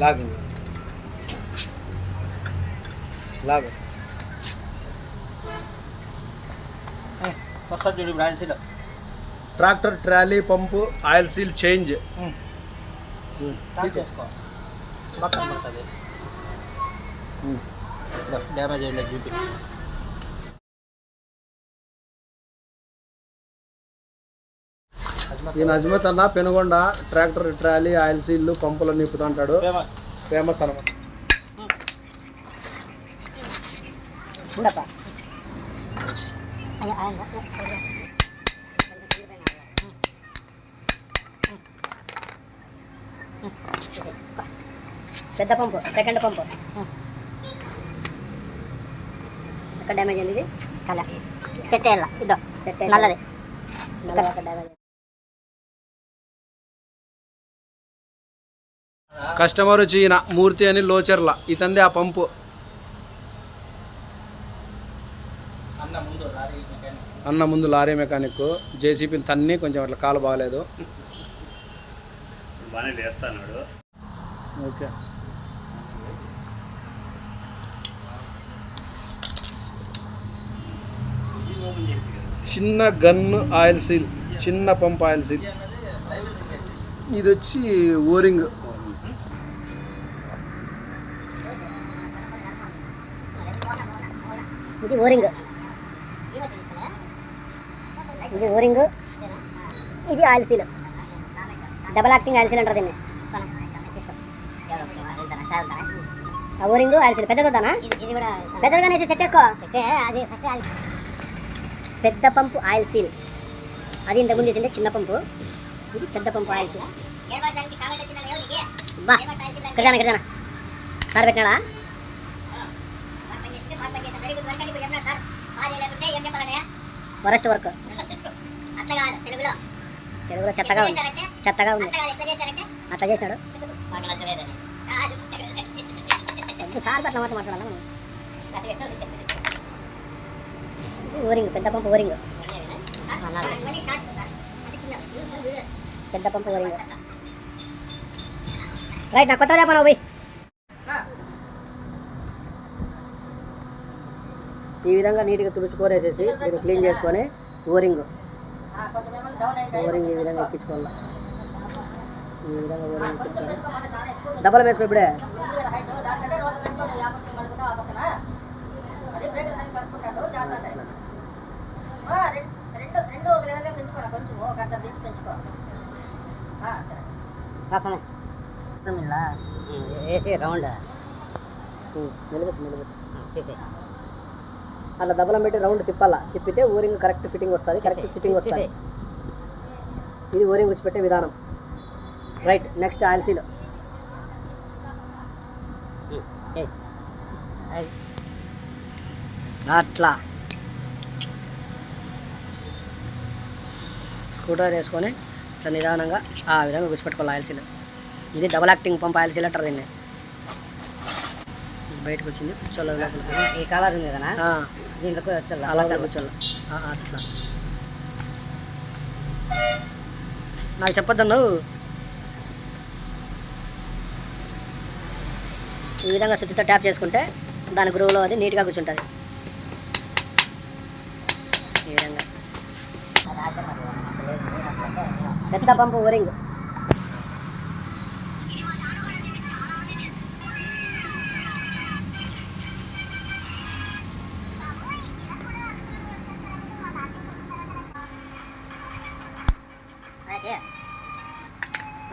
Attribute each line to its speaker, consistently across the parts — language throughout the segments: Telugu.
Speaker 1: లాగు లాగు
Speaker 2: వస్తా చూడు ఇప్పుడు ఆయన సీలో
Speaker 1: tractor trolley pump oil seal change
Speaker 2: start చేసుకో బాగా కనబడుతుంది డ్యామేజ్ అయ్యలేదు చూపి
Speaker 1: ఈయన అజ్మత్ అన్న పెనుగొండ ట్రాక్టర్ ట్రాలీ ఆయిల్ సీల్లు పంపులు నింపుతుంటాడు
Speaker 2: ఫేమస్.
Speaker 1: ఫేమస్ అనమాట
Speaker 3: పెద్ద పంపు సెకండ్ పంపు. ఎక్కడ డ్యామేజ్ అయింది ఇది? కల సెట్ అయ్యాల. ఇదో సెట్ నల్లది. డ్యామేజ్
Speaker 1: కస్టమర్ వచ్చి ఈయన మూర్తి అని లోచర్ల. ఇతంది ఆ పంపు.
Speaker 2: అన్న ముందు లారీ మెకానిక్.
Speaker 1: అన్న ముందు లారీ మెకానిక్. జేసీపీని తన్ని కొంచెం అట్లా కాలు బాగలేదు. ఓకే. చిన్న గన్ను ఆయిల్ సీల్ చిన్న పంప్ ఆయిల్ సీల్. ఇది వచ్చి ఓరింగ్
Speaker 3: ఇది ఓరింగ్. ఇది ఓరింగ్. ఇది oil seal. Double acting oil seal అంటారు దీన్ని. ఆ ఓరింగ్ ఆయిల్ సీల్. పెద్దది వద్దానా? ఇది కూడా పెద్దదిగానే సెట్ చేసుకో. అది ఫస్ట్ పెద్ద పంపు ఆయిల్ సీల్. అది ఇంతకుముందు చేసిండే చిన్న పంపు. ఇది పెద్ద పంపు ఆయిల్ సీల్. బా. ఇక్కడ ఇక్కడ సార్ పెట్టినాడా ఫారెస్ట్ వర్క్. తెలుగులో. చెత్తగా ఉంది. చెత్తగా ఉంది. అట్లా చేసినాడు? సార్ అట్లా మాట మాట్లాడాలి ఓరింగ్ పెద్ద పంపు ఓరింగ్. పెద్ద పంపు ఓరింగ్. రైట్ నాకు కొత్త చెప్పను పోయి ఈ విధంగా నీట్గా తుడుచుకోరేసేసి దీన్ని క్లీన్ చేసుకొని ఓరింగ్ ఓరింగ్ ఈ విధంగా ఎక్కించుకోవాలి. ఈ విధంగా ఓరింగ్ ఎక్కించుకోవాలి. డబ్బులు వేసుకో ఇప్పుడే. వేసి రౌండ్. నిలబెట్టు నిలబెట్టు. తీసే అట్లా దబ్బలం పెట్టి రౌండ్ తిప్పాలా? తిప్పితే ఓరింగ్ కరెక్ట్ ఫిట్టింగ్ వస్తుంది కరెక్ట్ సిట్టింగ్ వస్తుంది. ఇది ఓరింగ్ విడిచిపెట్టే విధానం. రైట్ నెక్స్ట్ ఆయిల్సీలో అట్లా. స్కూటర్ వేసుకొని ఇట్లా నిదానంగా ఆ విధంగా గుచ్చిపెట్టుకోవాలి ఆయిల్సీలో ఇది డబల్ యాక్టింగ్ పంప్ ఆయిల్సీల్ అంటారు దీన్ని. బయటకు వచ్చింది కూర్చోవాలి లోపల
Speaker 4: ఈ కలర్ ఉంది కదా? దీంట్లో కూర్చోాలి.
Speaker 3: అలా ఆ, అట్లా నాకు చెప్పొద్దు నువ్వు ఈ విధంగా శుద్ధితో ట్యాప్ చేసుకుంటే దాని గ్రూవ్లో అది నీట్గా కూర్చుంటుంది. ఈ విధంగా. పెద్ద పంపు ఓరింగ్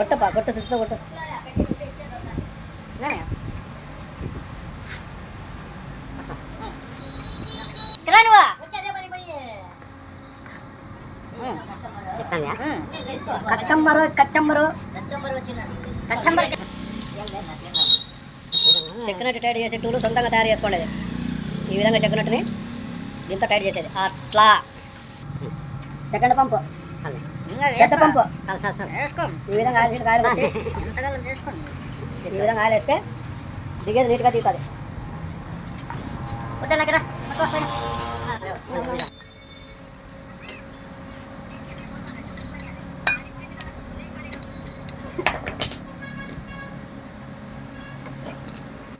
Speaker 3: కొట్టపా కొట్ట సుట్ట కొట్ట.
Speaker 5: కస్టమర్ కచ్చంబరు కచ్చంబర్ చెక్కనట్టు టైట్ చేసే టూలు సొంతంగా తయారు చేసుకోండి. ఈ విధంగా చెక్కనట్టుని దీంతో టైట్ చేసేది. అట్లా. సెకండ్ పంపు పెద్ద పంపు ఈ విధంగా ఆయిల్ వేసి కాయలు పెట్టి ఈ విధంగా ఆయిల్ వేస్తే దిగేది నీట్గా దిగుతుంది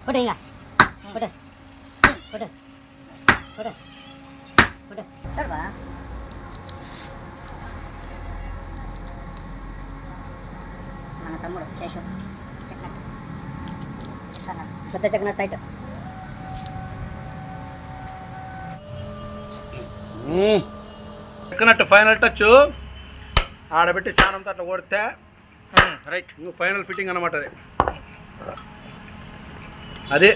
Speaker 5: కొట్టు ఇంకా కొట్టు కొట్టు కొట్టు కొట్టు చూడవా తమ్ముడు శేషు చెక్నట్టు. పెద్ద చెక్నట్ టైట్
Speaker 1: ఎక్కనట్టు ఫైనల్ టచ్. ఆడబెట్టి స్నానంతో అట్లా కొడితే.
Speaker 2: రైట్.
Speaker 1: నువ్వు ఫైనల్ ఫిట్టింగ్ అనమాట అది. అదే.